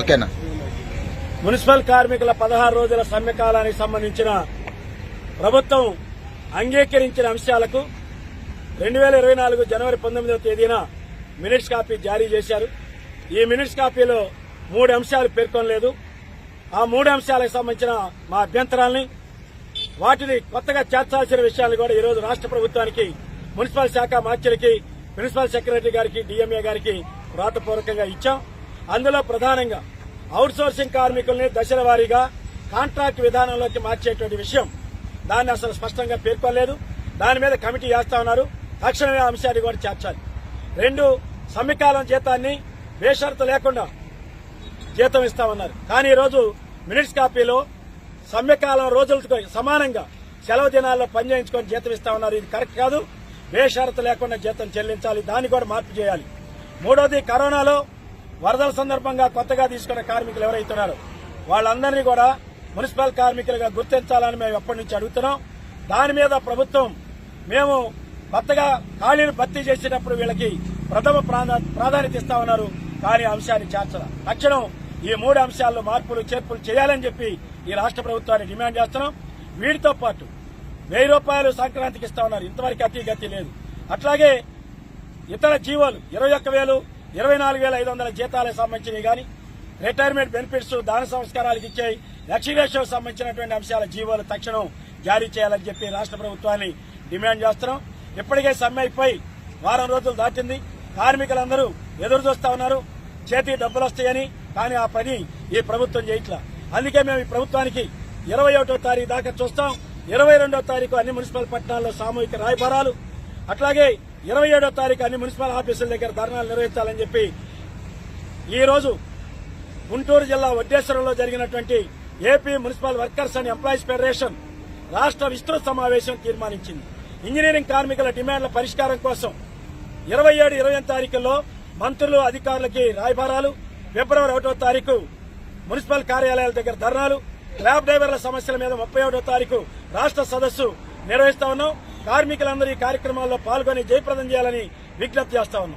ఓకేనా? మున్సిపల్ కార్మికుల పదహారు రోజుల సమ్మె కాలానికి సంబంధించిన ప్రభుత్వం అంగీకరించిన అంశాలకు రెండు వేల ఇరవై నాలుగు జనవరి పంతొమ్మిదవ తేదీన మినిట్స్ కాపీ జారీ చేశారు. ఈ మినిట్స్ కాపీలో మూడు అంశాలు పేర్కొనలేదు. ఆ మూడు అంశాలకు సంబంధించిన మా అభ్యంతరాల్ని వాటిని కొత్తగా చేర్చాల్సిన విషయాలు కూడా ఈరోజు రాష్ట్ర ప్రభుత్వానికి మున్సిపల్ శాఖ మార్చులకి ప్రిన్సిపల్ సెక్రటరీ గారికి డిఎంఏ గారికి వ్రాతపూర్వకంగా ఇచ్చాం. అందులో ప్రధానంగా అవుట్సోర్సింగ్ కార్మికుల్ని దశల వారీగా కాంట్రాక్ట్ విధానంలోకి మార్చేటువంటి విషయం దాన్ని అసలు స్పష్టంగా పేర్కొనలేదు. దాని మీద కమిటీ చేస్తా ఉన్నారు. తక్షణమే అంశాన్ని కూడా చేర్చాలి. రెండు సమ్మెకాలం జీతాన్ని బేషరతు లేకుండా జీతం ఇస్తామన్నారు. కానీ ఈరోజు మినిట్స్ కాపీలో సమ్మెకాలం రోజులతో సమానంగా సెలవు దినాల్లో పని చేయించుకొని జీతం ఇస్తామన్నారు. ఇది కరెక్ట్ కాదు. బేషరతు లేకుండా జీతం చెల్లించాలి. దాన్ని కూడా మార్పు చేయాలి. మూడోది కరోనాలో వరదల సందర్భంగా కొత్తగా తీసుకున్న కార్మికులు ఎవరైతున్నారో వాళ్ళందరినీ కూడా మున్సిపల్ కార్మికులుగా గుర్తించాలని మేము ఎప్పటి నుంచి అడుగుతున్నాం. దాని మీద ప్రభుత్వం మేము కొత్తగా ఖాళీలు భర్తీ చేసేటప్పుడు వీళ్ళకి ప్రథమ ప్రాధాన్యత ప్రాధాన్యత ఇస్తామన్నారు కానీ అంశాన్ని చేర్చడం తక్షణం ఈ మూడు అంశాల్లో మార్పులు చేర్పులు చేయాలని చెప్పి ఈ రాష్ట్ర ప్రభుత్వాన్ని డిమాండ్ చేస్తున్నాం. వీటితో పాటు వెయ్యి రూపాయలు సంక్రాంతికి ఇస్తామన్నారు ఇంతవరకు అతి గతి లేదు. అట్లాగే ఇతర జీవోలు ఇరవై ఒక్క వేలు ఇరవై నాలుగు వేల ఐదు వందల జీతాలకు సంబంధించినవి కానీ రిటైర్మెంట్ బెనిఫిట్స్ దాన సంస్కారాలకు ఇచ్చే ఎక్సిడేషన్ సంబంధించినటువంటి అంశాల జీవోలు తక్షణం జారీ చేయాలని చెప్పి రాష్ట్ర ప్రభుత్వాన్ని డిమాండ్ చేస్తున్నాం. ఇప్పటికే సమ్మె అయిపోయి వారం రోజులు దాటింది. కార్మికులందరూ ఎదురు చూస్తా ఉన్నారు. చేతికి డబ్బులు వస్తాయని కానీ ఆ పని ఈ ప్రభుత్వం చేయట్లా. అందుకే మేము ఈ ప్రభుత్వానికి ఇరవై ఒకటో తారీఖు దాకా చూస్తాం. ఇరవై రెండో తారీఖు అన్ని మున్సిపల్ పట్టణాల్లో సామూహిక రాయబారాలు. అట్లాగే ఇరవై ఏడో తారీఖు అన్ని మున్సిపల్ ఆఫీసుల దగ్గర ధర్నాలు నిర్వహించాలని చెప్పి ఈరోజు గుంటూరు జిల్లా వడ్డేశ్వరంలో జరిగినటువంటి AP municipal workers and employees federation రాష్ట్ర విస్తృత సమావేశం తీర్మానించింది. ఇంజనీరింగ్ కార్మికుల డిమాండ్ల పరిష్కారం కోసం ఇరవై ఏడు ఇరవై తారీఖుల్లో మంత్రులు అధికారులకి రాయబారాలు ఫిబ్రవరి ఒకటో తారీఖు మున్సిపల్ కార్యాలయాల దగ్గర ధర్నాలు క్యాబ్ డ్రైవర్ల సమస్యల మీద ముప్పై ఒకటో తారీఖు రాష్ట్ర సదస్సు నిర్వహిస్తా ఉన్నాం. కార్మికులందరూ ఈ కార్యక్రమాల్లో పాల్గొని జయప్రదం చేయాలని విజ్ఞప్తి చేస్తా ఉన్నాం.